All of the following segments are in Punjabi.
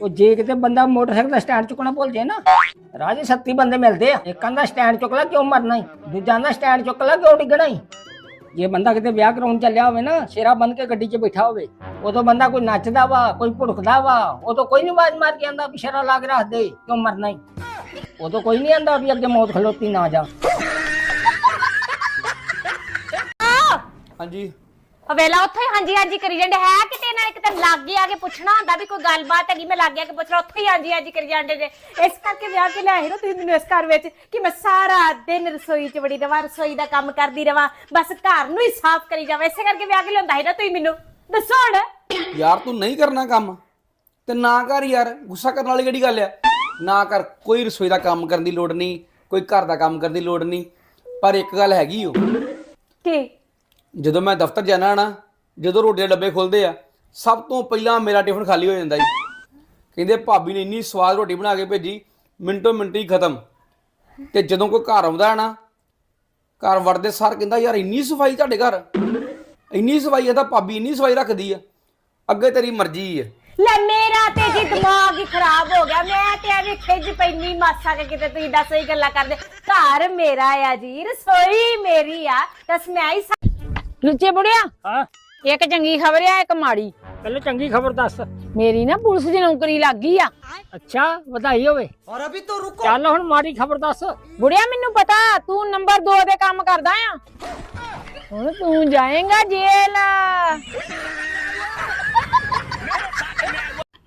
ਉਹ ਜੇ ਕਿਤੇ ਬੰਦਾ ਮੋਟਰਸਾਈਕਲ ਦਾ ਸਟੈਂਡ ਚੁੱਕਣਾ ਭੁੱਲ ਜੇ ਨਾ ਰਾਜੇ 37 ਬੰਦੇ ਮਿਲਦੇ ਆ। ਇੱਕ ਕਹਿੰਦਾ ਸਟੈਂਡ ਚੁੱਕ ਲੈ ਕਿਉਂ ਮਰਨਾ ਈ? ਦੂਜਾ ਦਾ ਸਟੈਂਡ ਚੁੱਕ ਲੈ ਕਿਉਂ ਡਿੱਗਣਾ ਈ? ਜੇ ਬੰਦਾ ਕਿਤੇ ਵਿਆਹ ਕਰਾਉਣ ਚੱਲਿਆ ਹੋਵੇ ਨਾ ਸ਼ੇਰਾ ਬਨ ਕੇ ਗੱਡੀ 'ਚ ਬੈਠਾ ਹੋਵੇ ਉਦੋਂ ਬੰਦਾ ਕੋਈ ਨੱਚਦਾ ਵਾ ਕੋਈ ਭੁੜਕਦਾ ਵਾ ਉਦੋਂ ਕੋਈ ਨਹੀਂ ਆਵਾਜ਼ ਮਾਰ ਕੇ ਆਂਦਾ ਵੀ ਸ਼ੇਰਾ ਲਾ ਕੇ ਰੱਖ ਦੇ ਕਿਉਂ ਮਰਨਾ ਈ? ਉਦੋਂ ਕੋਈ ਨਹੀਂ ਆਂਦਾ ਵੀ ਅੱਗੇ ਮੌਤ ਖਲੋਤੀ ਨਾ ਜਾ। ਹਾਂਜੀ। ਵੇਲਾ ਉੱਥੇ ਹੀ ਹਾਂਜੀ ਹਾਂਜੀ ਕਰੀ ਜਾਂਦੇ ਹੈ ਕਿਤੇ ਨਾ ਕਿਤੇ ਲਾਗੇ ਆ ਕੇ ਪੁੱਛਣਾ ਹੁੰਦਾ ਵੀ ਕੋਈ ਗੱਲਬਾਤ ਹੈਗੀ ਮੈਂ ਲਾਗੇ ਆ ਕੇ ਪੁੱਛਣਾ ਉੱਥੇ ਹੀ ਹਾਂਜੀ ਹਾਂਜੀ ਕਰੀ ਜਾਂਦੇ ਨੇ। ਇਸ ਕਰਕੇ ਵਿਆਹ ਕੇ ਲਿਆਏ ਨਾ ਤੁਸੀਂ ਮੈਨੂੰ ਇਸ ਘਰ ਵਿੱਚ ਕਿ ਮੈਂ ਸਾਰਾ ਦਿਨ ਰਸੋਈ 'ਚ ਵੜੀ ਰਵਾਂ ਰਸੋਈ ਦਾ ਕੰਮ ਕਰਦੀ ਰਵਾਂ ਬਸ ਘਰ ਨੂੰ ਹੀ ਸਾਫ਼ ਕਰੀ ਜਾਵਾਂ। ਇਸੇ ਕਰਕੇ ਵਿਆਹ ਕੇ ਲਿਆਉਂਦਾ ਹੈ ਨਾ ਤੁਸੀਂ ਮੈਨੂੰ। ਦੱਸੋ ਹੁਣ। ਯਾਰ ਤੂੰ ਨਹੀਂ ਕਰਨਾ ਕੰਮ। ਤੇ ਨਾ ਕਰ ਯਾਰ ਗੁੱਸਾ ਕਰਨ ਵਾਲੀ ਕਿਹੜੀ ਗੱਲ ਆ? ਨਾ ਕਰ ਕੋਈ ਰਸੋਈ ਦਾ ਕੰਮ ਕਰਨ ਦੀ ਲੋੜ ਨਹੀਂ ਕੋਈ ਘਰ ਦਾ ਕੰਮ ਕਰਨ ਦੀ ਲੋੜ ਨਹੀਂ ਪਰ ਇੱਕ ਗੱਲ ਹੈਗੀ ਓ। ਕੀ? ਜਦੋਂ ਮੈਂ ਦਫ਼ਤਰ ਜਾਣਾ ਨਾ ਜਦੋਂ ਰੋਟੀ ਦੇ ਡੱਬੇ ਖੁੱਲਦੇ ਆ ਸਭ ਤੋਂ ਪਹਿਲਾਂ ਮੇਰਾ ਟਿਫਨ ਖਾਲੀ ਹੋ ਜਾਂਦਾ ਜੀ। ਕਹਿੰਦੇ ਭਾਬੀ ਨੇ ਇੰਨੀ ਸਵਾਦ ਰੋਟੀ ਬਣਾ ਕੇ ਭੇਜੀ ਮਿੰਟੋ ਮਿੰਟ ਹੀ ਖਤਮ। ਤੇ ਜਦੋਂ ਕੋਈ ਘਰ ਆਉਂਦਾ ਹੈ ਨਾ ਘਰ ਵੜਦੇ ਸਾਰ ਕਹਿੰਦਾ ਯਾਰ ਇੰਨੀ ਸਫ਼ਾਈ ਤੁਹਾਡੇ ਘਰ? ਇੰਨੀ ਸਫ਼ਾਈ ਆ ਤਾਂ ਭਾਬੀ ਇੰਨੀ ਸਫ਼ਾਈ ਰੱਖਦੀ ਆ। ਅੱਗੇ ਤੇਰੀ ਮਰਜ਼ੀ ਹੈ ਲੈ ਮੇਰਾ ਤੇ ਜੀ ਦਿਮਾਗ ਹੀ ਖਰਾਬ ਹੋ ਗਿਆ। ਮੈਂ ਤੇ ਐਵੇਂ ਖਿੱਜ ਪੈਣੀ ਮਾਸਾ ਕਿ ਕਿਤੇ ਤੁਸੀਂ ਦੱਸ ਹੀ ਗੱਲਾਂ ਕਰਦੇ। ਘਰ ਮੇਰਾ ਆ ਜੀ ਰਸੋਈ ਮੇਰੀ ਆ। ਦੱਸ ਮੈਂ ਹੀ ਸਾ- ਲੁੱਚੇ ਬੁੜਿਆ ਹਾਂ। ਇੱਕ ਚੰਗੀ ਖਬਰ ਆ ਇੱਕ ਮਾੜੀ। ਪਹਿਲੇ ਚੰਗੀ ਖਬਰ ਦੱਸ। ਮੇਰੀ ਨਾ ਪੁਲਿਸ ਦੀ ਨੌਕਰੀ ਲੱਗ ਗਈ ਆ। ਅੱਛਾ ਵਧਾਈ ਹੋਵੇ। ਔਰ ਅਭੀ ਤੋਂ ਰੁਕੋ। ਚੱਲ ਹੁਣ ਮਾੜੀ ਖਬਰ ਦੱਸ। ਬੁੜਿਆ ਮੈਨੂੰ ਪਤਾ ਤੂੰ ਨੰਬਰ 2 ਦੇ ਕੰਮ ਕਰਦਾ ਆ। ਹੁਣ ਤੂੰ ਜਾਏਗਾ ਜੇਲ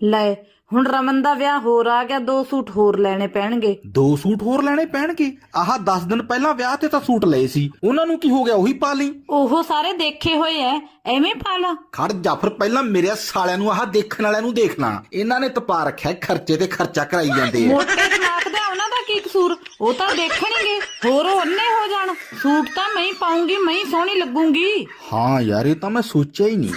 ਲੈ ਹੁਣ ਰਮਨ ਦਾ ਵਿਆਹ ਹੋਰ ਆ ਗਿਆ ਦੋ ਸੂਟ ਹੋਰ ਲੈਣੇ ਪੈਣਗੇ। ਦੋ ਸੂਟ ਹੋਰ ਲੈਣੇ ਪੈਣਗੇ? ਆਹ 10 ਦਿਨ ਪਹਿਲਾਂ ਵਿਆਹ ਤੇ ਤਾਂ ਸੂਟ ਲਏ ਸੀ। ਉਹਨਾਂ ਨੂੰ ਕੀ ਹੋ ਗਿਆ? ਉਹੀ ਪਾ ਲਈ। ਉਹ ਸਾਰੇ ਦੇਖੇ ਹੋਏ ਐ ਐਵੇਂ ਪਾ ਲਾ। ਖੜ ਜਾਫਰ ਪਹਿਲਾਂ ਮੇਰੇ ਸਾਲਿਆਂ ਨੂੰ ਆਹ ਦੇਖਣ ਵਾਲਿਆਂ ਨੂੰ ਦੇਖਣਾ। ਇਹਨਾਂ ਨੇ ਤਪਾ ਰੱਖਿਆ ਖਰਚੇ ਤੇ ਖਰਚਾ ਕਰਾਈ ਜਾਂਦੇ ਆ। ਮੋਟੇ ਦਾ ਉਹਨਾਂ ਦਾ ਕੀ ਕਸੂਰ? ਉਹ ਤਾਂ ਦੇਖਣਗੇ ਹੋਰ ਉਹਨੇ ਹੋ ਜਾਣ। ਸੂਟ ਤਾਂ ਮੈਂ ਹੀ ਪਾਉਂਗੀ ਮੈਂ ਹੀ ਸੋਹਣੀ ਲੱਗੂੰਗੀ। ਹਾਂ ਯਾਰ ਇਹ ਤਾਂ ਮੈਂ ਸੋਚਿਆ ਹੀ ਨਹੀਂ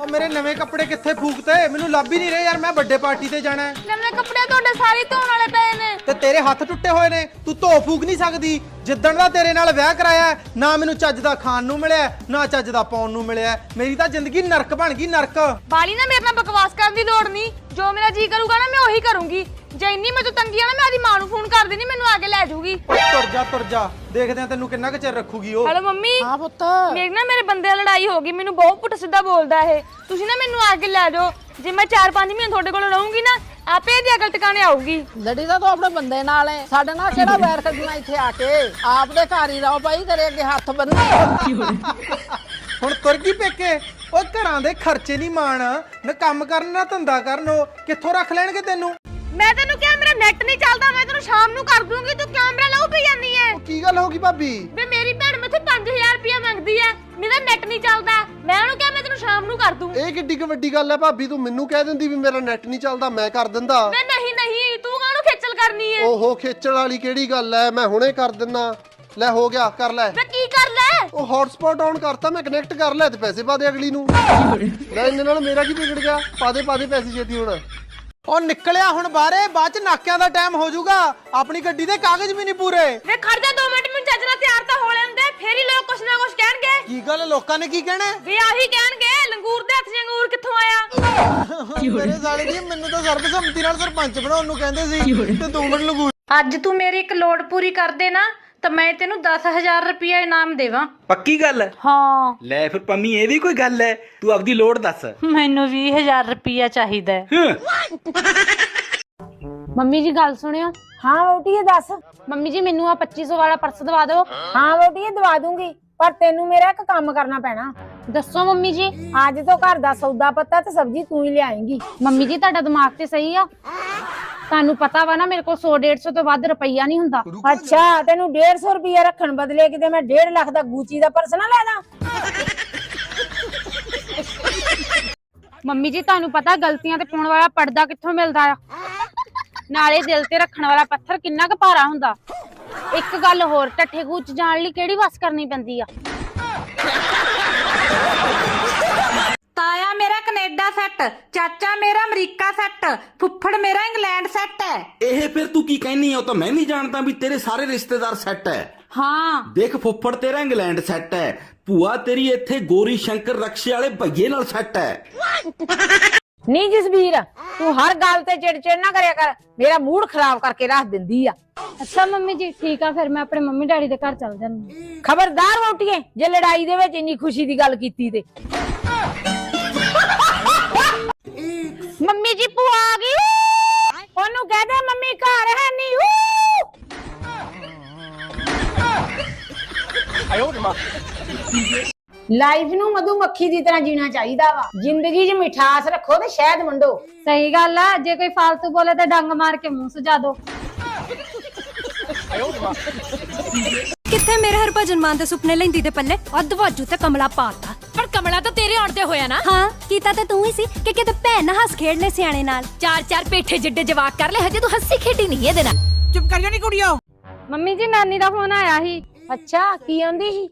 ਉਹ ਮੇਰੇ ਨਵੇਂ ਕੱਪੜੇ ਕਿੱਥੇ ਫੂਕਤੇ? ਮੈਨੂੰ ਲੱਭ ਹੀ ਨਹੀਂ ਰਹੇ ਯਾਰ ਮੈਂ ਵੱਡੇ ਪਾਰਟੀ ਤੇ ਜਾਣਾ ਹੈ। ਨਵੇਂ ਕੱਪੜੇ ਤੁਹਾਡੇ ਸਾਰੇ ਧੋਣ ਵਾਲੇ ਪਏ ਨੇ। ਤੇ ਤੇਰੇ ਹੱਥ ਟੁੱਟੇ ਹੋਏ ਨੇ ਤੂੰ ਧੋ ਫੂਕ ਨਹੀਂ ਸਕਦੀ। ਜਿੱਦਣ ਦਾ ਤੇਰੇ ਨਾਲ ਵਿਆਹ ਕਰਾਇਆ ਹੈ, ਨਾ ਮੈਨੂੰ ਚੱਜ ਦਾ ਖਾਣ ਨੂੰ ਮਿਲਿਆ ਨਾ ਚੱਜ ਦਾ ਪਾਉਣ ਨੂੰ ਮਿਲਿਆ ਮੇਰੀ ਤਾਂ ਜ਼ਿੰਦਗੀ ਨਰਕ ਬਣ ਗਈ ਨਰਕ। ਬਾਲੀ ਨਾ ਮੇਰੇ ਨਾਲ ਬਕਵਾਸ ਕਰਨ ਦੀ ਲੋੜ ਨਹੀਂ। ਜੋ ਮੇਰਾ ਜੀ ਕਰੂਗਾ ਨਾ ਮੈਂ ਉਹੀ ਕਰੂੰਗੀ। ਜੇ ਇੰਨੀ ਮੈਨੂੰ ਤੰਗੀ ਆ ਨਾ ਮੈਂ ਆਦੀ ਮਾਂ ਨੂੰ ਫੋਨ ਕਰ ਦੇਣੀ ਮੈਨੂੰ ਆ ਕੇ ਲੈ ਜਾਊਗੀ। ਤੁਰ ਜਾ ਤੁਰ ਜਾ। ਦੇਖਦੇ ਆ ਤੈਨੂੰ ਕਿੰਨਾ ਕੁ ਚਿਰ ਰੱਖੂਗੀ ਉਹ। Hello mummy. ਹਾਂ ਪੁੱਤ। ਮੇਰੇ ਨਾ ਮੇਰੇ ਬੰਦੇ ਨਾਲ ਲੜਾਈ ਹੋ ਗਈ ਮੈਨੂੰ ਬਹੁਤ ਪੁੱਠ ਸਿੱਧਾ ਬੋਲਦਾ ਇਹ। ਤੁਸੀਂ ਨਾ ਮੈਨੂੰ ਆ ਕੇ ਲੈ ਜਾਓ। ਜੇ ਮੈਂ 4-5 ਮਹੀਨੇ ਤੁਹਾਡੇ ਕੋਲ ਰਹੂੰਗੀ ਨਾ ਆਪੇ ਇਹਦੀ ਅਕਲ ਟਿਕਾਣੇ ਆਊਗੀ। ਲੜੀ ਦਾ ਤਾਂ ਆਪਣੇ ਬੰਦੇ ਨਾਲ ਹੈ ਸਾਡੇ ਨਾਲ ਕਿਹੜਾ ਵੈਰ ਕੱਢਣਾ ਇੱਥੇ ਆ ਕੇ? ਆਪ ਦੇ ਘਰ ਹੀ ਰਹੋ ਭਾਈ ਤੇਰੇ ਅੱਗੇ ਹੱਥ ਬੰਨੇ ਹੁਣ ਤੁਰ ਗਈ ਪੇਕੇ? ਓਏ ਘਰਾਂ ਦੇ ਖਰਚੇ ਨਹੀਂ ਮਾਣ। ਨਾ ਕੰਮ ਕਰਨ ਨਾ ਧੰਦਾ ਕਰਨ ਉਹ ਕਿੱਥੋਂ ਰੱਖ ਲੈਣਗੇ ਤੈਨੂੰ? ਮੈਂ ਤੈਨੂੰ ਕਿਹਾ ਮੇਰਾ ਨੈਟ ਨਹੀਂ ਚੱਲਦਾ ਮੈਂ ਤੈਨੂੰ ਸ਼ਾਮ ਨੂੰ ਕਰ ਦੂੰਗੀ ਤੂੰ ਕੈਮਰਾ ਲਾਉ ਪਈ ਜਾਂਦੀ ਐ। ਕੀ ਗੱਲ ਹੋ ਗਈ ਭਾਬੀ? ਵੇ ਮੇਰੀ ਭੈਣ ਮੈਥੋਂ 5000 ਰੁਪਇਆ ਮੰਗਦੀ ਐ ਮੇਰਾ ਨੈਟ ਨਹੀਂ ਚੱਲਦਾ। ਮੈਂ ਉਹਨੂੰ ਕਿਹਾ ਮੈਂ ਤੈਨੂੰ ਸ਼ਾਮ ਨੂੰ ਕਰ ਦੂੰ। ਇਹ ਕਿੱਡੀ ਕੁ ਵੱਡੀ ਗੱਲ ਹੈ ਭਾਬੀ ਤੂੰ ਮੈਨੂੰ ਕਹਿ ਦਿੰਦੀ ਵੀ ਮੇਰਾ ਨੈਟ ਨਹੀਂ ਚੱਲਦਾ ਮੈਂ ਕਰ ਦਿੰਦਾ। ਵੇ ਨਹੀਂ ਨਹੀਂ ਤੂੰ ਕਾਹਨੂੰ ਖੇਚਲ ਕਰਨੀ ਐ? ਓਹੋ ਖੇਚਣ ਵਾਲੀ ਕਿਹੜੀ ਗੱਲ ਹੈ ਮੈਂ ਹੁਣੇ ਕਰ ਦਿੰਦਾ ਲੈ ਹੋ ਗਿਆ ਕਰ ਲੈ। ਵੇ ਕੀ ਕਰ ਲੈ? ਉਹ ਹੌਟਸਪੌਟ ਆਨ ਕਰਤਾ ਮੈਂ ਕਨੈਕਟ ਕਰ ਲਿਆ ਤੇ ਪੈਸੇ ਪਾ ਦੇ ਅਗਲੀ ਨੂੰ। ਲੈ ਇਹਦੇ ਨਾਲ ਮੇਰਾ ਕੀ ਵਿਗੜ ਗਿਆ? ਪਾ ਦੇ ਪਾ ਦੇ ਪੈਸੇ ਛੇਤੀ ਹੁਣ। ਉਹ ਨਿਕਲਿਆ ਹੁਣ ਬਾਹਰੇ ਬਾਅਦ ਚ ਨਾਕਿਆਂ ਦਾ ਟਾਈਮ ਹੋ ਜਾਊਗਾ। ਆਪਣੀ ਗੱਡੀ ਦੇ ਕਾਗਜ਼ ਵੀ ਨਹੀਂ ਪੂਰੇ। ਵੇ ਖੜ ਜਾ 2 ਮਿੰਟ ਮੈਨੂੰ ਚੱਜ ਨਾਲ ਤਿਆਰ ਤਾਂ ਹੋ ਲੈਂਦੇ ਫੇਰ ਹੀ ਲੋਕ ਕੁਛ ਨਾ ਕੁਛ ਕਹਿਣਗੇ। ਕੀ ਗੱਲ ਲੋਕਾਂ ਨੇ ਕੀ ਕਹਿਣਾ? ਹੈ? ਵੀ ਆਹੀ ਕਹਿਣਗੇ ਲੰਗੂਰ ਦੇ ਹੱਥ 'ਚ ਅੰਗੂਰ ਕਿੱਥੋਂ ਆਇਆ? ਮੇਰੇ ਸਾਲੇ ਦੀ ਮੈਨੂੰ ਤਾਂ ਸਰਬਸੰਮਤੀ ਨਾਲ ਸਰਪੰਚ ਬਣਾਉਣ ਨੂੰ ਕਹਿੰਦੇ ਸੀ ਤੇ ਤੂੰ ਮੈਨੂੰ ਲਗੂ ਅੱਜ ਤੂੰ ਮੇਰੀ ਇੱਕ ਲੋੜ ਪੂਰੀ ਕਰ ਦੇ ਨਾ ਤਾਂ ਮੈਂ ਤੈਨੂੰ 10000 ਰੁਪਇਆ ਇਨਾਮ ਦੇਵਾਂ। ਪੱਕੀ ਗੱਲ? ਹੈ। ਹਾਂ ਲੈ ਫਿਰ ਪੰਮੀ ਇਹ ਵੀ ਕੋਈ ਗੱਲ ਹੈ? ਤੂੰ ਆਪਦੀ ਲੋੜ ਦੱਸ। ਮੈਨੂੰ 20000 ਰੁਪਇਆ ਚਾਹੀਦਾ ਹੈ। ਮੰਮੀ ਜੀ ਗੱਲ ਸੁਣਿਓ। ਹਾਂ ਵੋਟੀਏ ਦੱਸ। ਮੰਮੀ ਜੀ ਮੈਨੂੰ ਆ 2500 ਵਾਲਾ ਪਰਸ ਦਵਾ ਦਿਓ। ਹਾਂ ਵੋਟੀਏ ਦਵਾ ਦੂੰਗੀ। ਪਰ ਤੈਨੂੰ ਮੇਰਾ ਇੱਕ ਕੰਮ ਕਰਨਾ ਪੈਣਾ। ਦੱਸੋ ਮੰਮੀ ਜੀ ਅੱਜ ਤੋਂ ਘਰ ਦਾ ਸੌਦਾ ਪੱਤਾ ਤੇ ਸਬਜ਼ੀ ਤੂੰ ਹੀ ਲਿਆਏਂਗੀ। ਮੰਮੀ ਜੀ ਤੁਹਾਡਾ ਦਿਮਾਗ ਤੇ ਸਹੀ ਆ? ਤੁਹਾਨੂੰ ਪਤਾ ਵਾ ਨਾ ਮੇਰੇ ਕੋਲ 100 150 ਤੋਂ ਵੱਧ ਰੁਪਈਆ ਨਹੀਂ ਹੁੰਦਾ। ਅੱਛਾ ਤੈਨੂੰ 150 ਰੁਪਇਆ ਰੱਖਣ ਬਦਲੇ ਕਿਤੇ ਮੈਂ 1.5 ਲੱਖ ਦਾ ਗੂਚੀ ਦਾ ਪਰਸ ਨਾ ਲੈ ਦਾਂ ਮੰਮੀ ਜੀ ਤੁਹਾਨੂੰ ਪਤਾ ਗਲਤੀਆਂ ਤੇ ਪਾਉਣ ਵਾਲਾ ਪਰਦਾ ਕਿੱਥੋਂ ਮਿਲਦਾ ਆ? ਨਾਲੇ ਦਿਲ ਤੇ ਰੱਖਣ ਵਾਲਾ ਪੱਥਰ ਕਿੰਨਾ ਕੁ ਭਾਰਾ ਹੁੰਦਾ। ਇੱਕ ਗੱਲ ਹੋਰ ਟੱਠੇ ਗੂਚ ਜਾਣ ਲਈ ਕਿਹੜੀ ਵਸ ਕਰਨੀ ਪੈਂਦੀ ਆ? ਤਾਇਆ ਮੇਰਾ ਕੈਨੇਡਾ ਸੈੱਟ ਚਾਚਾ ਮੇਰਾ ਅਮਰੀਕਾ ਸੈੱਟ ਫੁੱਫੜ ਮੇਰਾ ਇੰਗਲੈਂਡ ਸੈੱਟ ਹੈ। ਇਹ ਫਿਰ ਤੂੰ ਕੀ ਕਹਿਨੀ ਆ? ਉਹ ਤਾਂ ਮੈਂ ਵੀ ਜਾਣਦਾ ਵੀ ਤੇਰੇ ਸਾਰੇ ਰਿਸ਼ਤੇਦਾਰ ਸੈੱਟ ਹੈ। ਹਾਂ। ਦੇਖ ਫੁੱਫੜ ਤੇਰਾ ਇੰਗਲੈਂਡ ਸੈੱਟ ਹੈ। ਭੂਆ ਤੇਰੀ ਇੱਥੇ ਗੋਰੀ ਸ਼ੰਕਰ ਰਕਸ਼ੇ ਵਾਲੇ ਭਈਏ ਨਾਲ ਸੈੱਟ ਹੈ। ਨਹੀਂ ਜਸਵੀਰ ਤੂੰ ਹਰ ਗੱਲ ਤੇ ਚਿੜਚਿੜ ਨਾ ਕਰਿਆ ਕਰ। ਮੇਰਾ ਮੂਡ ਖਰਾਬ ਕਰਕੇ ਰੱਖ ਦਿੰਦੀ ਆ। ਅੱਛਾ ਮੰਮੀ ਜੀ ਠੀਕ ਆ ਫਿਰ ਮੈਂ ਆਪਣੇ ਮੰਮੀ ਡੈਡੀ ਦੇ ਘਰ ਚੱਲ ਜਾਂਦੀ ਖਬਰਦਾਰ ਵੋਟੀਏ ਜੇ ਲੜਾਈ ਦੇ ਵਿੱਚ ਇੰਨੀ ਖੁਸ਼ੀ ਦੀ ਗੱਲ ਕੀਤੀ ਤੇ। ਲਾਈਫ ਨੂੰ ਮਧੂ ਮੱਖੀ ਦੀ ਤਰ੍ਹਾਂ ਜੀਣਾ ਚਾਹੀਦਾ ਵਾ। ਜ਼ਿੰਦਗੀ 'ਚ ਮਿਠਾਸ ਰੱਖੋ ਤੇ ਸ਼ਹਿਦ ਵੰਡੋ। ਸਹੀ ਗੱਲ ਆ ਜੇ ਕੋਈ ਫਾਲਤੂ ਬੋਲੇ ਤਾਂ ਡੰਗ ਮਾਰ ਕੇ ਮੂੰਹ ਸੁਜਾ ਦੋ। ਕਿੱਥੇ ਮੇਰੇ ਹਰਭਜਨ ਮਾਨ ਦੇ ਸੁਪਨੇ ਲੈਂਦੀ ਦੇ ਪੱਲੇ? ਅੱਧ ਵਾਜੂ ਤੇ ਕਮਲਾ ਪਾਤਾ। ਪਰ ਕਮਲਾ ਤਾਂ ਤੇਰੇ ਆਉਣ ਤੇ ਹੋਇਆ ਨਾ। ਹਾਂ ਕੀਤਾ ਤੇ ਤੂੰ ਹੀ ਸੀ ਕਿ ਕਿਤੇ ਭੈਣ ਨਾ ਹੱਸ ਖੇਡ ਲੈ ਸਿਆਣੇ ਨਾਲ। ਚਾਰ ਚਾਰ ਪੇਠੇ ਜਿੱਡੇ ਜਵਾਕ ਕਰ ਲੈ ਹਜੇ ਤੂੰ ਹੱਸੀ ਖੇਡੀ ਨਹੀਂ ਇਹਦੇ ਨਾਲ। ਚੁੱਪ ਕਰ ਜਾ ਨੀ ਕੁੜੀਓ। ਮੰਮੀ ਜੀ ਨਾਨੀ ਦਾ ਫੋਨ ਆਇਆ ਸੀ। ਅੱਛਾ ਕੀ ਆਂਦੀ ਸੀ?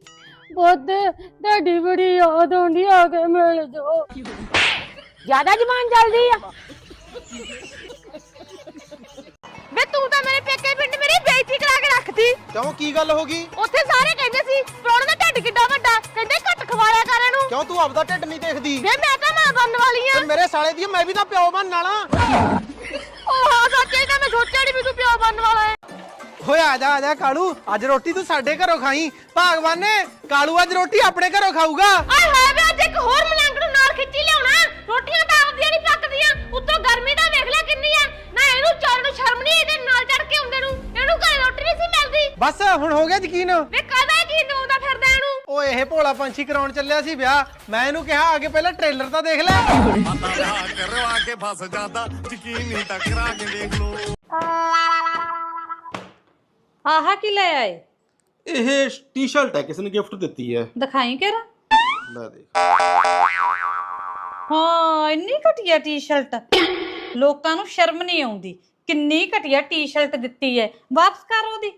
ਬੁੱਧ ਤੁਹਾਡੀ ਬੜੀ ਯਾਦ ਆਉਂਦੀ ਆ ਕੇ ਮਿਲ ਜਾਓ। ਜ਼ਿਆਦਾ ਜ਼ਬਾਨ ਚੱਲਦੀ ਆ। ਵੇ ਤੂੰ ਤਾਂ ਮੇਰੇ ਪੇਕੇ ਪਿੰਡ ਮੇਰੀ ਬੇਇੱਜ਼ਤੀ ਕਰਾ ਕੇ ਰੱਖਤੀ। ਕਿਉਂ? ਕੀ ਗੱਲ ਹੋ ਗਈ? ਉੱਥੇ ਸਾਰੇ ਕਹਿੰਦੇ ਸੀ ਪ੍ਰੋਣ ਦਾ ਢੱਡ ਕਿੱਡਾ ਵੱਡਾ ਕਹਿੰਦੇ ਘੱਟ ਖਵਾਇਆ ਕਰ ਇਹਨੂੰ। ਕਿਉਂ ਤੂੰ ਆਪਦਾ ਢਿੱਡ ਨਹੀਂ ਦੇਖਦੀ? ਵੇ ਮੈਂ ਤਾਂ ਮਾਂ ਬਣਨ ਵਾਲੀ ਆ। ਤੇ ਮੇਰੇ ਸਾਲੇ ਦੀ ਮੈਂ ਵੀ ਤਾਂ ਪਿਓ ਬਣਨ ਵਾਲਾ। ਉਹ ਹਾਂ ਸੱਚੇ ਤਾਂ ਮੈਂ ਸੋਚਿਆ ਨਹੀਂ ਵੀ ਤੂੰ ਪਿਓ ਬਣਨ ਵਾਲਾ ਹੈ ਓਏ ਆ ਜਾ ਆ ਜਾ ਕਾਲੂ ਅੱਜ ਰੋਟੀ ਤੂੰ ਸਾਡੇ ਘਰੋਂ ਖਾਈ। ਭਗਵਾਨ ਨੇ ਕਾਲੂ ਅੱਜ ਰੋਟੀ ਆਪਣੇ ਘਰੋਂ ਖਾਊਗਾ। ਆਏ ਹਾਏ ਵੇ ਅੱਜ ਇੱਕ ਹੋਰ ਮਲੰਗ ਨੂੰ ਨਾਲ ਖਿੱਚੀ ਲਿਆਉਣਾ। ਰੋਟੀਆਂ ਤਾਂ ਆਪਦੀਆਂ ਨਹੀਂ ਪੱਕਦੀਆਂ। ਉੱਤੋਂ ਗਰਮੀ ਦਾ ਵੇਖ ਲੈ ਕਿੰਨੀ ਆ। ਨਾ ਇਹਨੂੰ ਚਾਰ ਨੂੰ ਸ਼ਰਮ ਨਹੀਂ ਇਹਦੇ ਨਾਲ ਚੜ ਕੇ ਆਉਂਦੇ ਨੂੰ। ਇਹਨੂੰ ਘਰੇ ਰੋਟੀ ਨਹੀਂ ਸੀ ਮਿਲਦੀ। ਬਸ ਹੁਣ ਹੋ ਗਿਆ ਯਕੀਨ। ਵੇ ਕਾਹਦਾ ਕੀ ਨਵਾਉਂਦਾ ਫਿਰਦਾ ਇਹਨੂੰ? ਓਏ ਇਹ ਭੋਲਾ ਪੰਛੀ ਕਰਾਉਣ ਚੱਲਿਆ ਸੀ ਵਿਆਹ। ਮੈਂ ਇਹਨੂੰ ਕਿਹਾ ਆਗੇ ਪਹਿਲਾਂ ਟ੍ਰੇਲਰ ਤਾਂ ਦੇਖ ਲੈ। ਕਰਵਾ ਕੇ ਫਸ ਜਾਂਦਾ। ਯਕੀਨ ਨਹੀਂ ਟਕਰਾ ਕੇ ਦੇਖ ਲੋ ਆਹ ਕੀ ਲੈ ਆਏ? ਇਹ ਟੀ-ਸ਼ਰਟ ਹੈ ਕਿਸੇ ਨੇ ਗਿਫਟ ਦਿੱਤੀ ਹੈ। ਦਿਖਾਈ ਕਿਹੜਾ? ਲੈ ਦੇਖ। ਹਾਂ ਇੰਨੀ ਘਟੀਆ ਟੀ-ਸ਼ਰਟ। ਲੋਕਾਂ ਨੂੰ ਸ਼ਰਮ ਨਹੀਂ ਆਉਂਦੀ। ਕਿੰਨੀ ਘਟੀਆ ਟੀ-ਸ਼ਰਟ ਦਿੱਤੀ ਹੈ। ਵਾਪਸ ਕਰ ਉਹਦੀ।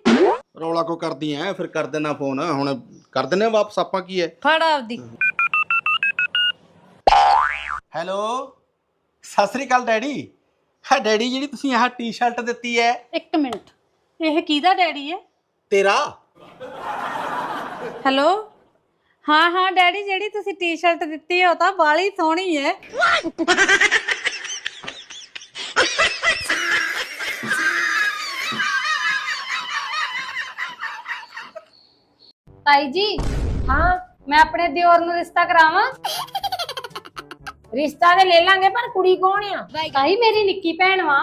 ਰੌਲਾ ਕੋ ਕਰਦੀ ਐ? ਫਿਰ ਕਰ ਦੇਣਾ ਫੋਨ। ਹੁਣ ਕਰ ਦਿੰਨੇ ਆ ਵਾਪਸ ਆਪਾਂ ਕੀ ਹੈ? ਫੜ ਆਪਦੀ। ਹੈਲੋ? ਸਤਿ ਸ੍ਰੀ ਅਕਾਲ ਡੈਡੀ। ਹਾਂ ਡੈਡੀ ਜਿਹੜੀ ਤੁਸੀਂ ਆਹ ਟੀ-ਸ਼ਰਟ ਦਿੱਤੀ ਹੈ। ਇੱਕ ਮਿੰਟ। ਇਹ ਕਿਹਦਾ ਡੈਡੀ ਹੈ? ਤੇਰਾ? ਹੈਲੋ? ਹਾਂ ਹਾਂ ਡੈਡੀ ਜਿਹੜੀ ਤੁਸੀਂ ਟੀ-ਸ਼ਰਟ ਦਿੱਤੀ ਹੈ ਉਹ ਤਾਂ ਬਾਲੀ ਸੋਹਣੀ ਹੈ। ਤਾਈ ਜੀ ਹਾਂ ਮੈਂ ਆਪਣੇ ਦਿਓਰ ਨੂੰ ਰਿਸ਼ਤਾ ਕਰਾਵਾਂ? ਰਿਸ਼ਤਾ ਤੇ ਲੈ ਲਾਂਗੇ ਪਰ ਕੁੜੀ ਕੌਣ ਆ? ਤਾਈ ਮੇਰੀ ਨਿੱਕੀ ਭੈਣ ਵਾ।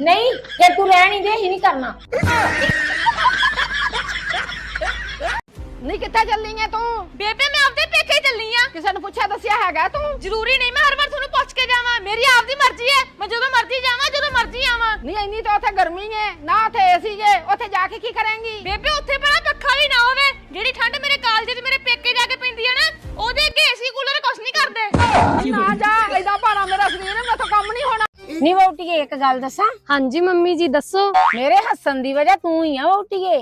ਨਹੀਂ ਜੇ ਤੂੰ ਰਹਿਣੀ ਦੇ ਹੀ ਨਹੀਂ ਕਰਨਾ। ਨਹੀਂ ਕਿੱਥੇ ਚੱਲੀ ਐ ਤੂੰ? ਬੇਬੇ ਮੈਂ ਆਪਦੇ ਪੇਕੇ ਚੱਲੀ ਆ। ਕਿਸੇ ਨੂੰ ਪੁੱਛਿਆ ਦੱਸਿਆ ਹੈਗਾ ਤੂੰ? ਜ਼ਰੂਰੀ ਨਹੀਂ ਮੈਂ ਹਰ ਵਾਰ ਤੁਹਾਨੂੰ ਪੁੱਛ ਕੇ ਜਾਵਾਂ। ਮੇਰੀ ਆਪਦੀ ਮਰਜ਼ੀ ਹੈ ਮੈਂ ਜਦੋਂ ਮਰਜ਼ੀ ਜਾਵਾਂ ਜਦੋਂ ਮਰਜ਼ੀ ਆਵਾਂ। ਨਹੀਂ ਇੰਨੀ ਤਾਂ ਉੱਥੇ ਗਰਮੀ ਐ। ਨਾ ਉੱਥੇ ਏਸੀ ਜੇ ਉੱਥੇ ਜਾ ਕੇ ਕੀ ਕਰੇਂਗੀ? ਬੇਬੇ ਉੱਥੇ ਬੜਾ ਪੱਖਾ ਵੀ ਨਾ ਹੋਵੇ। ਜਿਹੜੀ ਠੰਡ ਮੇਰੇ ਕਾਲਜੇ 'ਚ ਮੇਰੇ ਪੇਕੇ ਜਾ ਕੇ ਪੈਂਦੀ ਆ ਨਾ ਉਹਦੇ ਅੱਗੇ ਏਸੀ ਕੂਲਰ ਕੁਛ ਨਹੀਂ ਕਰਦੇ। ਨਾ ਜਾ ਐਦਾਂ ਭਾਰਾ ਮੇਰਾ ਸਰੀਰ ਨਹੀਂ ਵੋਟੀਏ ਇੱਕ ਗੱਲ ਦੱਸਾਂ? ਹਾਂਜੀ ਮੰਮੀ ਜੀ ਦੱਸੋ। ਮੇਰੇ ਹੱਸਣ ਦੀ ਵਜ੍ਹਾ ਤੂੰ ਹੀ ਆ ਵੋਟੀਏ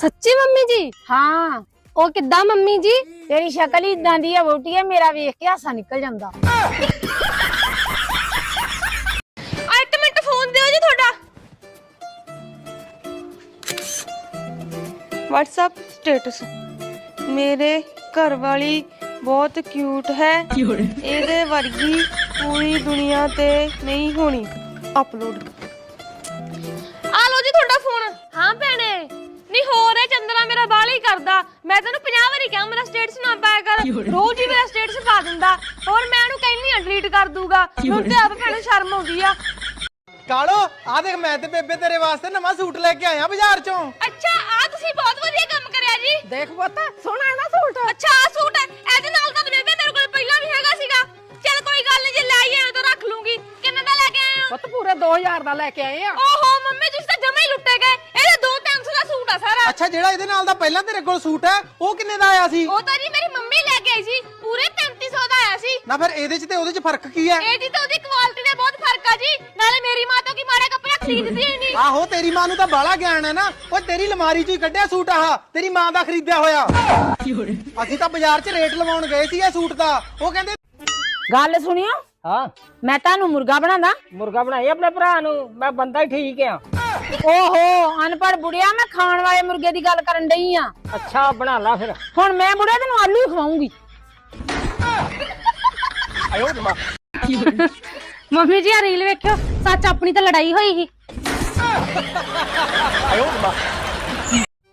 ਸੱਚੀ ਮੰਮੀ ਜੀ? ਹਾਂ। ਉਹ ਕਿੱਦਾਂ ਮੰਮੀ ਜੀ? ਤੇਰੀ ਸ਼ਕਲ ਹੀ ਇਦਾਂ ਦੀ ਆ ਵੋਟੀਏ ਮੇਰਾ ਵੇਖ ਕੇ ਹਾਸਾ ਨਿਕਲ ਜਾਂਦਾ। ਆ ਇੱਕ ਮਿੰਟ ਫੋਨ ਦਿਓ ਜੀ ਤੁਹਾਡਾ। WhatsApp ਸਟੇਟਸ ਮੇਰੇ ਘਰ ਵਾਲੀ ਬਹੁਤ ਕਿਊਟ ਹੈ। ਇਹਦੇ ਵਰਗੀ ਪੂਰੀ ਦੁਨੀਆ ਤੇ ਨਹੀਂ ਹੋਣੀ। ਅਪਲੋਡ ਆ ਲੋ ਜੀ ਤੁਹਾਡਾ ਫੋਨ ਹਾਂ ਭੈਣੇ। ਨਹੀਂ ਹੋਰ ਇਹ ਚੰਦਰਾ ਮੇਰਾ ਬਾਲ ਹੀ ਕਰਦਾ। ਮੈਂ ਤੈਨੂੰ 50 ਵਾਰੀ ਕਿਹਾ ਮੇਰਾ ਸਟੇਟਸ ਨਾ ਪਾਇਆ ਕਰ। ਰੋਜ਼ ਹੀ ਮੇਰਾ ਸਟੇਟਸ ਪਾ ਦਿੰਦਾ। ਹੋਰ ਮੈਂ ਉਹਨੂੰ ਕਹਿੰਦੀ ਆ ਡਿਲੀਟ ਕਰ ਦੂਗਾ। ਹੁਣ ਤੇ ਆਪ ਭੈਣੇ ਸ਼ਰਮ ਆਉਂਦੀ ਆ। ਕਾਲੋ ਆ ਦੇਖ ਮੈਂ ਤੇ ਬੇਬੇ ਤੇਰੇ ਵਾਸਤੇ ਨਵਾਂ ਸੂਟ ਲੈ ਕੇ ਆਇਆ ਬਾਜ਼ਾਰ ਚੋਂ। ਅੱਛਾ ਆ ਤੁਸੀਂ ਬਹੁਤ ਵਧੀਆ ਕੰਮ ਕਰਿਆ ਜੀ? ਦੇਖ ਪੁੱਤ ਸੋਹਣਾ ਹੈ ਨਾ ਸੂਟ? ਅੱਛਾ ਆ ਸੂਟ ਹੈ। ਇਹਦੇ ਨਾਲ ਤਾਂ ਬੇਬੇ ਤੇਰੇ ਕੋਲ ਪਹਿਲਾਂ ਵੀ ਹੈਗਾ ਸੀਗਾ। ਚੱਲ ਕੋਈ ਗੱਲ ਨਹੀਂ ਜੇ ਲੈ ਆਏ ਤਾਂ ਰੱਖ ਲੂੰਗੀ। ਕਿੰਨੇ ਦਾ ਲੈ ਕੇ ਆਏ ਹੋ? ਪੁੱਤ ਪੂਰੇ 2000 ਦਾ ਲੈ ਕੇ ਆਏ ਆ। ਓਹੋ ਮੰਮੀ ਤੁਸੀਂ ਤਾਂ ਜਮਾ ਹੀ ਲੁੱਟੇ ਗਏ। ਇਹਦੇ 2-300 ਦਾ ਸੂਟ ਆ ਸਾਰਾ। ਅੱਛਾ ਜਿਹੜਾ ਇਹਦੇ ਨਾਲ ਦਾ ਪਹਿਲਾਂ ਤੇਰੇ ਕੋਲ ਸੂਟ ਹੈ ਉਹ ਕਿੰਨੇ ਦਾ ਆਇਆ ਸੀ? ਉਹ ਤਾਂ ਜੀ ਮੇਰੀ ਮੰਮੀ ਲੈ ਕੇ ਆਈ ਸੀ। ਪੂਰੇ 3500 ਦਾ ਆਇਆ ਸੀ। ਨਾ ਫਿਰ ਇਹਦੇ 'ਚ ਤੇ ਉਹਦੇ 'ਚ ਫ਼ਰਕ ਕੀ ਹੈ? ਇਹ ਜੀ ਤਾਂ ਉਹਦੀ ਕੁਆਲਿਟੀ ਦਾ ਬਹੁਤ ਫ਼ਰਕ ਆ ਜੀ। ਨਾਲੇ ਮੇਰੀ ਮਾਂ ਤੋਂ ਕੀ ਮਾੜੇ ਖਰੀਦਦੀ ਹੀ ਨਹੀਂ ਆਹੋ ਤੇਰੀ ਮਾਂ ਨੂੰ ਤਾਂ ਬਾਲਾ ਗਿਆਨ ਹੈ ਨਾ। ਉਹ ਤੇਰੀ ਲਮਾਰੀ 'ਚੋਂ ਹੀ ਕੱਢਿਆ ਸੂਟ ਆਹ। ਤੇਰੀ ਮਾਂ ਦਾ ਖਰੀਦਿਆ ਹੋਇਆ। ਅਸੀਂ ਤਾਂ ਬਾਜ਼ਾਰ 'ਚ ਰੇਟ ਲਵਾਉਣ ਗਏ ਸੀ ਇਹ ਸੂਟ ਦਾ। ਉਹ ਕਹਿੰਦੇ ਗੱਲ ਸੁਣਿਓ। ਹਾਂ। ਮੈਂ ਤੁਹਾਨੂੰ ਮੁਰਗਾ ਬਣਾਦਾ ਮੁਰਗਾ ਬਣਾਈ ਆਪਣੇ ਭਰਾ ਨੂੰ। ਮੈਂ ਬੰਦਾ ਹੀ ਠੀਕ ਆ। ਓਹੋ ਅਨਪੜ ਬੁੜਿਆ ਮੈਂ ਖਾਣ ਵਾਲੇ ਮੁਰਗੇ ਦੀ ਗੱਲ ਕਰਨ ਡਈ ਆ। ਅੱਛਾ ਬਣਾ ਲਾ ਫਿਰ। ਹੁਣ ਮੈਂ ਬੁੜਿਆ ਤੈਨੂੰ ਆਲੂ ਹੀ ਖਵਾਉਂਗੀ। ਮੰਮੀ ਜੀ ਆ ਰੀਲ ਵੇਖਿਓ। ਸੱਚ ਆਪਣੀ ਤਾਂ ਲੜਾਈ ਹੋਈ ਸੀ।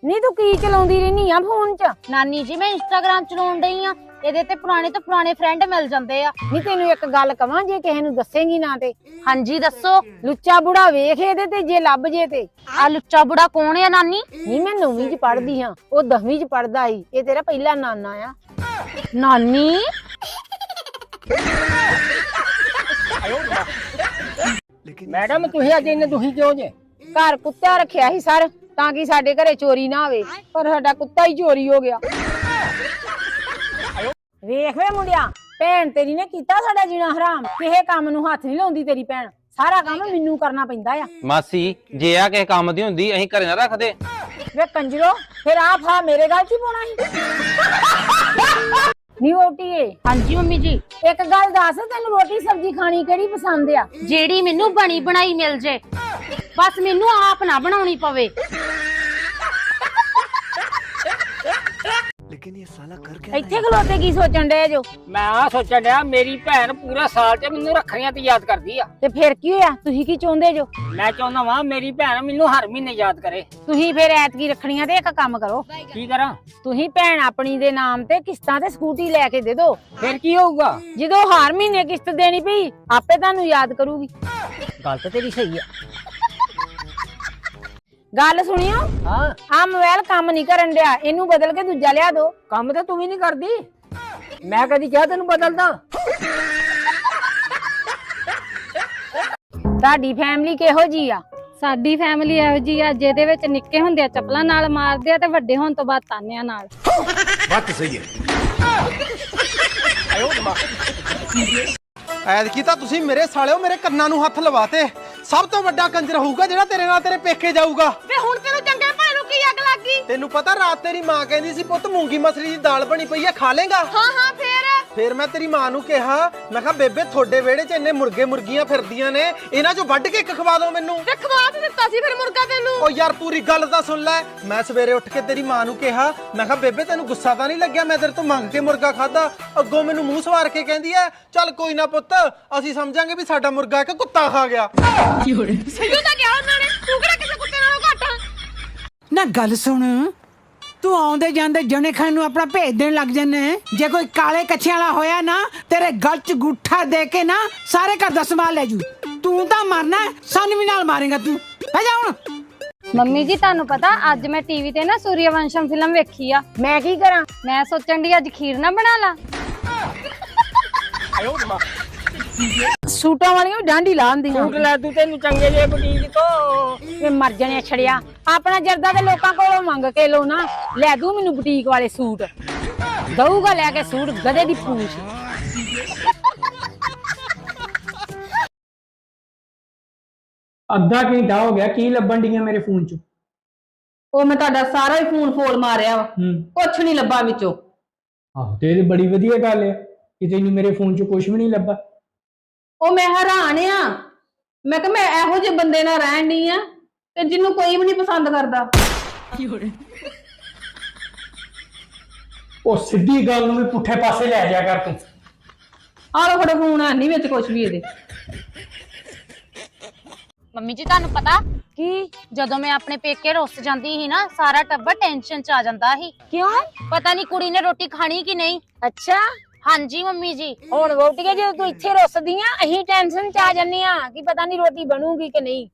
ਨਹੀਂ ਤੂੰ ਕੀ ਚਲਾਉਂਦੀ ਰਹਿਨੀ ਆ ਫੋਨ 'ਚ? ਨਾਨੀ ਜੀ ਮੈਂ ਇੰਸਟਾਗ੍ਰਾਮ ਚਲਾਉਣ ਡਈ ਆ। ਇਹਦੇ ਤੇ ਪੁਰਾਣੇ ਤੋਂ ਪੁਰਾਣੇ ਫਰੈਂਡ ਮਿਲ ਜਾਂਦੇ ਆ। ਨਹੀਂ ਤੈਨੂੰ ਇੱਕ ਗੱਲ ਕਵਾਂ ਜੇ ਕਿਸੇ ਨੂੰ ਦੱਸੇਂਗੀ ਨਾ ਤੇ। ਹਾਂਜੀ ਦੱਸੋ। ਲੁੱਚਾ ਬੁੜਾ ਵੇਖ ਇਹਦੇ ਤੇ ਜੇ ਲੱਭ ਜੇ ਤੇ। ਆ ਲੁੱਚਾ ਬੁੜਾ ਕੌਣ ਆ ਨਾਨੀ? ਨਹੀਂ ਮੈਂ 9ਵੀਂ 'ਚ ਪੜ੍ਹਦੀ ਹਾਂ ਉਹ 10ਵੀਂ 'ਚ ਪੜ੍ਹਦਾ ਸੀ। ਇਹ ਤੇਰਾ ਪਹਿਲਾ ਨਾਨਾ ਆ। ਨਾਨੀ? ਮੈਡਮ ਤੁਸੀਂ ਅੱਜ ਇੰਨੇ ਦੁਖੀ ਕਿਉਂ ਜੇ? ਘਰ ਕੁੱਤਾ ਰੱਖਿਆ ਸੀ ਸਰ ਤਾਂ ਕਿ ਸਾਡੇ ਘਰੇ ਚੋਰੀ ਨਾ ਹੋਵੇ ਪਰ ਸਾਡਾ ਕੁੱਤਾ ਹੀ ਚੋਰੀ ਹੋ ਗਿਆ। ਵੇਖ ਵੇ ਮੁੰਡਿਆ ਭੈਣ ਤੇਰੀ ਨੇ ਕੀਤਾ ਸਾਡਾ ਜੀਣਾ ਹਰਾਮ। ਕਿਸੇ ਕੰਮ ਨੂੰ ਹੱਥ ਨਹੀਂ ਲਾਉਂਦੀ ਤੇਰੀ ਭੈਣ। ਸਾਰਾ ਕੰਮ ਮੈਨੂੰ ਕਰਨਾ ਪੈਂਦਾ ਆ। ਮਾਸੀ ਜੇ ਆ ਕਿਸੇ ਕੰਮ ਦੀ ਹੁੰਦੀ ਅਸੀਂ ਘਰੇ ਨਾ ਰੱਖਦੇ। ਵੇ ਕੰਜਰੋ ਫਿਰ ਆ ਫਾ ਮੇਰੇ ਗੱਲ 'ਚ ਹੀ ਪਾਉਣਾ ਸੀ। ਨੀ ਓਟੀਏ ਹਾਂਜੀ ਮੰਮੀ ਜੀ। ਇੱਕ ਗੱਲ ਦੱਸ ਤੈਨੂੰ ਰੋਟੀ ਸਬਜ਼ੀ ਖਾਣੀ ਕਿਹੜੀ ਪਸੰਦ ਆ? ਜਿਹੜੀ ਮੈਨੂੰ ਬਣੀ ਬਣਾਈ ਮਿਲ ਜੇ। ਬਸ ਮੈਨੂੰ ਆਪ ਨਾ ਬਣਾਉਣੀ ਪਵੇ। ਇੱਥੇ ਖਲੋਤੇ ਕੀ ਸੋਚਣ ਡਏ ਜੋ? ਮੈਂ ਆ ਸੋਚਣ ਡਿਆ ਮੇਰੀ ਭੈਣ ਪੂਰਾ ਸਾਲ ਤੇ ਮੈਨੂੰ ਰੱਖੜੀਆਂ ਤੇ ਯਾਦ ਕਰਦੀ ਆ। ਤੇ ਫਿਰ ਕੀ ਹੋਇਆ? ਤੁਸੀਂ ਕੀ ਚਾਹੁੰਦੇ ਜੋ? ਮੈਂ ਚਾਹੁੰਦਾ ਵਾਂ ਮੇਰੀ ਭੈਣ ਮੈਨੂੰ ਹਰ ਮਹੀਨੇ ਯਾਦ ਕਰੇ। ਤੁਸੀਂ ਫਿਰ ਐਤਕੀ ਰੱਖਣੀਆਂ ਤੇ ਇੱਕ ਕੰਮ ਕਰੋ। ਕੀ ਕਰਾਂ? ਤੁਸੀਂ ਭੈਣ ਆਪਣੀ ਦੇ ਨਾਮ ਤੇ ਕਿਸ਼ਤਾਂ ਤੇ ਸਕੂਟੀ ਲੈ ਕੇ ਦੇ ਦਿਓ ਫਿਰ ਕੀ ਹੋਊਗਾ? ਜਦੋਂ ਹਰ ਮਹੀਨੇ ਕਿਸ਼ਤ ਦੇਣੀ ਪਈ ਆਪੇ ਤੁਹਾਨੂੰ ਯਾਦ ਕਰੂਗੀ। ਗੱਲ ਤਾਂ ਤੇਰੀ ਸਹੀ ਆ। ਗੱਲ ਸੁਣਿਓ। ਹਾਂ। ਆ ਮੋਬਾਈਲ ਕੰਮ ਨਹੀਂ ਕਰਨ ਡਿਆ। ਇਹਨੂੰ ਬਦਲ ਕੇ ਦੂਜਾ ਲਿਆ ਦਿਓ ਕੰਮ ਤਾਂ ਤੂੰ ਵੀ ਨਹੀਂ ਕਰਦੀ। ਮੈਂ ਕਦੀ ਕਿਹਾ ਤੈਨੂੰ ਬਦਲਦਾ। ਤੁਹਾਡੀ ਫੈਮਿਲੀ ਕਿਹੋ ਜੀ ਆ? ਸਾਡੀ ਫੈਮਿਲੀ ਇਹੋ ਜੀ ਆ ਜਿਹਦੇ ਵਿੱਚ ਨਿੱਕੇ ਹੁੰਦੇ ਚੱਪਲਾਂ ਨਾਲ ਮਾਰਦੇ ਆ ਤੇ ਵੱਡੇ ਹੋਣ ਤੋਂ ਬਾਅਦ ਤਾਨਿਆਂ ਨਾਲ। ਐਤਕੀ ਤਾਂ ਤੁਸੀਂ ਮੇਰੇ ਸਾਲਿਓ ਮੇਰੇ ਕੰਨਾਂ ਨੂੰ ਹੱਥ ਲਵਾਤੇ। ਸਭ ਤੋਂ ਵੱਡਾ ਕੰਜਰ ਹੋਊਗਾ ਜਿਹੜਾ ਤੇਰੇ ਨਾਲ ਤੇਰੇ ਪੇਕੇ ਜਾਊਗਾ। ਵੇ ਹੁਣ ਤੈਨੂੰ ਚੰਗੇ ਕੀ ਅੱਗ ਲੱਗੀ ਤੈਨੂੰ ਪਤਾ ਰਾਤ ਤੇਰੀ ਮਾਂ ਕਹਿੰਦੀ ਸੀ ਪੁੱਤ ਮੂੰਗੀ ਮਸਰੀ ਦੀ ਦਾਲ ਬਣੀ ਪਈ ਆ ਖਾ ਲੇਗਾ? ਹਾਂ ਹਾਂ ਫੇਰ? ਫਿਰ ਮੈਂ ਤੇਰੀ ਮਾਂ ਨੂੰ ਕਿਹਾ ਮੈਂ ਕਿਹਾ ਬੇਬੇ ਤੁਹਾਡੇ ਵਿਹੜੇ 'ਚ ਇੰਨੇ ਮੁਰਗੇ ਮੁਰਗੀਆਂ ਫਿਰਦੀਆਂ ਨੇ ਇਹਨਾਂ 'ਚੋਂ ਵੱਢ ਕੇ ਇੱਕ ਖਵਾ ਦਿਓ ਮੈਨੂੰ। ਤੇ ਖਵਾ ਤੇ ਦਿੱਤਾ ਸੀ ਫਿਰ ਮੁਰਗਾ ਤੈਨੂੰ। ਓ ਯਾਰ ਪੂਰੀ ਗੱਲ ਤਾਂ ਸੁਣ ਲੈ। ਮੈਂ ਸਵੇਰੇ ਉੱਠ ਕੇ ਤੇਰੀ ਮਾਂ ਨੂੰ ਕਿਹਾ ਮੈਂ ਕਿਹਾ ਬੇਬੇ ਤੈਨੂੰ ਗੁੱਸਾ ਤਾਂ ਨਹੀਂ ਲੱਗਿਆ? ਮੈਂ ਤੇਰੇ ਤੋਂ ਮੰਗ ਕੇ ਮੁਰਗਾ ਖਾਦਾ ਅੱਗੋਂ ਮੈਨੂੰ ਮੂੰਹ ਸਵਾਰ ਕੇ ਕਹਿੰਦੀ ਐ ਚੱਲ ਕੋਈ ਨਾ ਪੁੱਤ ਅਸੀਂ ਸਮਝਾਂਗੇ ਵੀ ਸਾਡਾ ਮੁਰਗਾ ਇੱਕ ਕੁੱਤਾ ਖਾ ਗਿਆ। ਸਹੀ ਤਾਂ ਕਿਹਾ ਉਹਨਾਂ ਨੇ ਤੂੰ ਕਿਹੜਾ ਕਿਸੇ ਨਾ ਗੱਲ ਸੁਣ। ਤੂੰ ਆਉਂਦੇ ਜਾਂਦੇ ਜਣੇ ਖਾਨ ਨੂੰ ਆਪਣਾ ਭੇਜ ਦੇਣ ਲੱਗ ਜੰਨੇ ਜੇ ਕੋਈ ਕਾਲੇ ਕੱਛਿਆਂ ਵਾਲਾ ਹੋਇਆ ਨਾ ਤੇਰੇ ਗਲ 'ਚ ਗੁੱਠਾ ਦੇ ਕੇ ਨਾ ਸਾਰੇ ਘਰ ਦਾ ਸੰਭਾਲ ਲੈ ਜੂ। ਤੂੰ ਤਾਂ ਮਰਨਾ ਹੈ, ਸਾਨੂੰ ਵੀ ਨਾਲ ਮਾਰੇਗਾ ਤੂੰ। ਬਹਿ ਜਾ ਹੁਣ। ਮੰਮੀ ਜੀ ਤੁਹਾਨੂੰ ਪਤਾ ਅੱਜ ਮੈਂ ਟੀਵੀ ਤੇ ਨਾ ਸੂਰਿਆਵੰਸ਼ਮ ਫਿਲਮ ਵੇਖੀ ਆ। ਮੈਂ ਕੀ ਕਰਾਂ? ਮੈਂ ਸੋਚਣ ਦੀ ਅੱਜ ਖੀਰ ਨਾ ਬਣਾ ਲਾ। ਸੂਟਾਂ ਵਾਲੀਆਂ ਵੀ ਡਾਂਡੀ ਲਾਉਂਦੀਆਂ ਸੂਟ ਲੈ ਤੂੰ ਤੈਨੂੰ ਚੰਗੇ ਜੇ ਬੁਟੀਕ ਤੋਂ ਵੇ ਮਰ ਜਣੇ ਛੜਿਆ। ਆਪਣਾ ਜਰਦਾ ਤੇ ਲੋਕਾਂ ਕੋਲੋਂ ਮੰਗ ਕੇ ਲੋ ਨਾ। ਲੈ ਦੂ ਮੈਨੂੰ ਬੁਟੀਕ ਵਾਲੇ ਸੂਟ। ਦਊਗਾ ਲੈ ਕੇ ਸੂਟ ਗਧੇ ਦੀ ਪੂਛ। ਅੱਧਾ ਘੰਟਾ ਹੋ ਗਿਆ ਕੀ ਲੱਭਣ ਡੀਆਂ ਮੇਰੇ ਫੋਨ 'ਚ? ਉਹ ਮੈਂ ਤੁਹਾਡਾ ਸਾਰਾ ਹੀ ਫੋਨ ਫੋਲ ਮਾਰਿਆ ਵਾ। ਹੂੰ। ਕੁਛ ਨਹੀਂ ਲੱਭਾ ਵਿੱਚੋਂ। ਆਹੋ ਤੇ ਇਹ ਤਾਂ ਬੜੀ ਵਧੀਆ ਗੱਲ ਹੈ ਕਿ ਤੈਨੂੰ ਮੇਰੇ ਫੋਨ 'ਚ ਕੁਝ ਵੀ ਨਹੀਂ ਲੱਭਾ। ਉਹ ਮੈਂ ਹੈਰਾਨ ਆ। ਮੈਂ ਕਿਹਾ ਮੈਂ ਇਹੋ ਜਿਹੇ ਬੰਦੇ ਨਾਲ ਰਹਿਣ ਨਹੀਂ ਆ ਤੇ ਜਿਹਨੂੰ ਕੋਈ ਵੀ ਨਹੀਂ ਪਸੰਦ ਕਰਦਾ। ਉਹ ਸਿੱਧੀ ਗੱਲ ਨੂੰ ਵੀ ਪੁੱਠੇ ਪਾਸੇ ਲੈ ਜਾ ਕਰ ਤੂੰ। ਆਹ ਲੋ ਫੜੋ ਫੋਨ ਆ ਨਹੀਂ ਵਿੱਚ ਕੁਛ ਵੀ ਇਹਦੇ। ਮੰਮੀ ਜੀ ਤੁਹਾਨੂੰ ਪਤਾ ਕੀ ਜਦੋਂ ਮੈਂ ਆਪਣੇ ਪੇਕੇ ਰੁੱਸ ਜਾਂਦੀ ਸੀ ਨਾ ਸਾਰਾ ਟੱਬਰ ਟੈਨਸ਼ਨ ਚ ਆ ਜਾਂਦਾ ਸੀ। ਕਿਉਂ? ਪਤਾ ਨਹੀਂ ਕੁੜੀ ਨੇ ਰੋਟੀ ਖਾਣੀ ਕਿ ਨਹੀਂ। ਅੱਛਾ। ਹਾਂਜੀ, ਮੰਮੀ ਜੀ। ਹੁਣ ਵੋਟੀਏ ਜੇ ਤੂੰ ਇੱਥੇ ਰੁੱਸਦੀ ਆ ਅਸੀਂ ਟੈਨਸ਼ਨ ਚ ਆ ਜੰਨੇ ਆ ਕਿ ਪਤਾ ਨਹੀਂ ਰੋਟੀ ਬਣੂਗੀ ਕਿ ਨਹੀਂ।